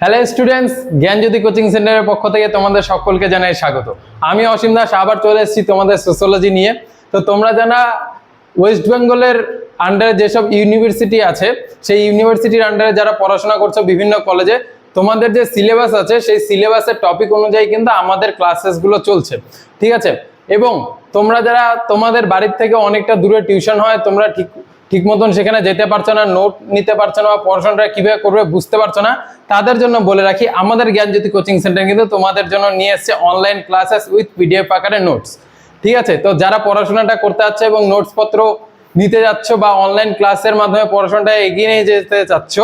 Hello students জ্ঞানজ্যোতি coaching সেন্টারের পক্ষ থেকে তোমাদের সকলকে জানাই স্বাগত। আমি অসীম দাস, আবার চলে এসেছি তোমাদের সোশ্যোলজি নিয়ে। তো তোমরা জানা ওয়েস্ট বেঙ্গলের আন্ডারে যেসব ইউনিভার্সিটি আছে, সেই ইউনিভার্সিটির আন্ডারে যারা পড়াশোনা করছ বিভিন্ন কলেজে তোমাদের যে সিলেবাস আছে, সেই সিলেবাসের টপিক অনুযায়ী কিন্তু আমাদের ক্লাসেসগুলো চলছে। ঠিক আছে? এবং তোমরা যারা তোমাদের বাড়ির থেকে অনেকটা দূরে টিউশন হয়, তোমরা ঠিক ঠিক মতন সেখানে যেতে পারছ না নোট নিতে পারছ না বা পড়াশোনাটা কীভাবে করবে বুঝতে পারছ না, তাদের জন্য বলে রাখি, আমাদের জ্ঞানজ্যোতি কোচিং সেন্টার কিন্তু তোমাদের জন্য নিয়ে এসছে অনলাইন ক্লাসেস উইথ পিডিএফ আকারে নোটস ঠিক আছে? তো যারা পড়াশোনাটা করতে যাচ্ছে এবং নোটস পত্র নিতে যাচ্ছ বা অনলাইন ক্লাসের মাধ্যমে পড়াশোনাটা এগিয়ে নিয়ে যেতে চাচ্ছ,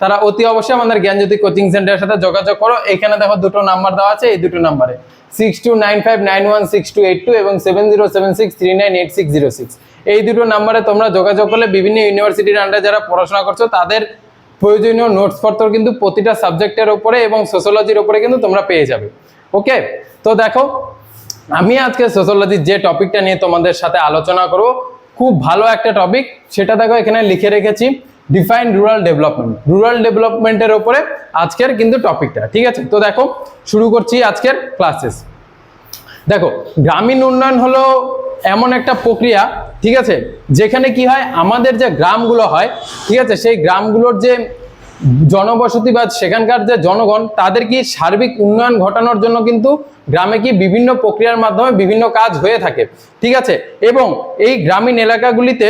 তারা অতি অবশ্যই আমাদের জ্ঞানজ্যোতি কোচিং সেন্টারের সাথে যোগাযোগ করো। এখানে দেখো দুটো নাম্বার দেওয়া আছে, এই দুটো নাম্বারে six two nine five nine one six two eight two এবং seven zero seven six three nine eight six zero six এই দুটো নাম্বারে তোমরা যোগাযোগ করলে বিভিন্ন ইউনিভার্সিটির আন্ডারে যারা পড়াশোনা করছ, তাদের প্রয়োজনীয় নোটস পত্র কিন্তু প্রতিটা সাবজেক্টের উপরে এবং সোশ্যোলজির ওপরে কিন্তু তোমরা পেয়ে যাবে। ওকে তো দেখো, আমি আজকে সোশ্যোলজির যে টপিকটা নিয়ে তোমাদের সাথে আলোচনা করব, খুব ভালো একটা টপিক সেটা দেখো এখানে লিখে রেখেছি ডিফাইন রুরাল ডেভেলপমেন্ট রুরাল ডেভেলপমেন্টের ওপরে আজকের কিন্তু টপিকটা ঠিক আছে? তো দেখো, শুরু করছি আজকের ক্লাসেস দেখো, গ্রামীণ উন্নয়ন হলো এমন একটা প্রক্রিয়া ঠিক আছে? যেখানে কি হয়, আমাদের যে গ্রামগুলো হয়, ঠিক আছে? সেই গ্রামগুলোর যে জনবসতি বা সেখানকার যে জনগণ, তাদের কি সার্বিক উন্নয়ন ঘটানোর জন্য কিন্তু গ্রামে কি বিভিন্ন প্রক্রিয়ার মাধ্যমে বিভিন্ন কাজ হয়ে থাকে, ঠিক আছে? এবং এই গ্রামীণ এলাকাগুলিতে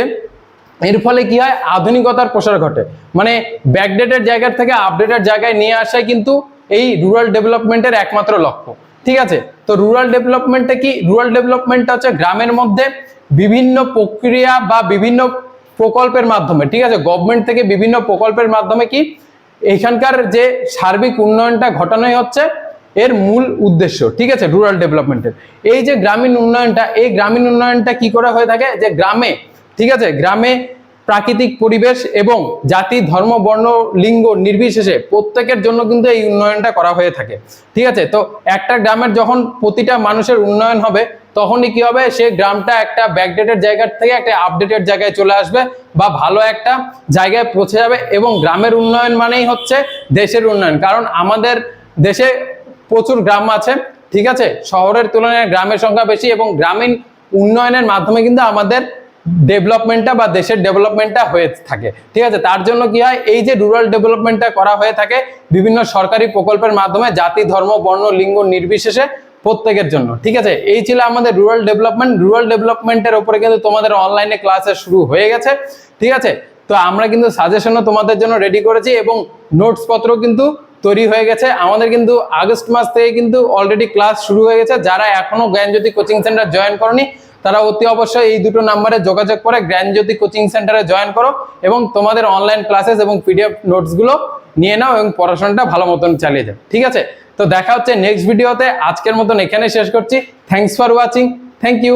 এর ফলে কি হয়, আধুনিকতার প্রসার ঘটে। মানে ব্যাকডেটের জায়গার থেকে আপডেটের জায়গায় নিয়ে আসাই কিন্তু এই রুরাল ডেভেলপমেন্টের একমাত্র লক্ষ্য। ঠিক আছে? তো রুরাল ডেভেলপমেন্টটা কি? রুরাল ডেভেলপমেন্টটা হচ্ছে গ্রামের মধ্যে বিভিন্ন প্রক্রিয়া বা বিভিন্ন প্রকল্পের মাধ্যমে, ঠিক আছে? গভর্নমেন্ট থেকে বিভিন্ন প্রকল্পের মাধ্যমে কি? এখানকার যে সার্বিক উন্নয়নটা ঘটানোই হচ্ছে এর মূল উদ্দেশ্য, ঠিক আছে? রুরাল ডেভেলপমেন্টের এই যে গ্রামীণ উন্নয়নটা, এই গ্রামীণ উন্নয়নটা কি করে হয়ে থাকে? যে গ্রামে, ঠিক আছে? গ্রামে প্রাকৃতিক পরিবেশ এবং জাতি, ধর্ম, বর্ণ, লিঙ্গ নির্বিশেষে প্রত্যেকের জন্য কিন্তু এই উন্নয়নটা করা হয়ে থাকে। ঠিক আছে? তো একটা গ্রামের যখন প্রতিটা মানুষের উন্নয়ন হবে, তখনই কি হবে? সে গ্রামটা একটা ব্যাকডেটেড জায়গার থেকে একটা আপডেটেড জায়গায় চলে আসবে বা ভালো একটা জায়গায় পৌঁছে যাবে এবং গ্রামের উন্নয়ন মানেই হচ্ছে দেশের উন্নয়ন। কারণ আমাদের দেশে প্রচুর গ্রাম আছে, ঠিক আছে? শহরের তুলনায় গ্রামের সংখ্যা বেশি এবং গ্রামীণ উন্নয়নের মাধ্যমে কিন্তু আমাদের ডেভেলপমেন্টটা বা দেশের ডেভেলপমেন্টটা হয়ে থাকে। ঠিক আছে? তার জন্য কি হয়? এই যে রুরাল ডেভেলপমেন্টটা করা হয়ে থাকে বিভিন্ন সরকারি প্রকল্পের মাধ্যমে জাতি, ধর্ম, বর্ণ, লিঙ্গ নির্বিশেষে প্রত্যেকের জন্য। ঠিক আছে? এই ছিল আমাদের রুরাল ডেভেলপমেন্ট রুরাল ডেভেলপমেন্টের উপরে কিন্তু তোমাদের অনলাইনে ক্লাসে শুরু হয়ে গেছে। ঠিক আছে? তো আমরা কিন্তু সাজেশনও তোমাদের জন্য রেডি করেছি এবং নোটস পত্র কিন্তু তৈরি হয়ে গেছে। আমাদের কিন্তু আগস্ট মাস থেকে কিন্তু অলরেডি ক্লাস শুরু হয়ে গেছে। যারা এখনও জ্ঞানজ্যোতি কোচিং সেন্টার জয়েন করনি তারা অতি অবশ্যই এই দুটো নাম্বারে যোগাযোগ করে জ্ঞানজ্যোতি কোচিং সেন্টারে জয়েন করো এবং তোমাদের অনলাইন ক্লাসেস এবং পিডিএফ নোটসগুলো নিয়ে নাও এবং পড়াশোনাটা ভালো মতন চালিয়ে যাও। ঠিক আছে? তো দেখা হচ্ছে নেক্সট ভিডিওতে আজকের মতন এখানে শেষ করছি। Thanks for watching thank you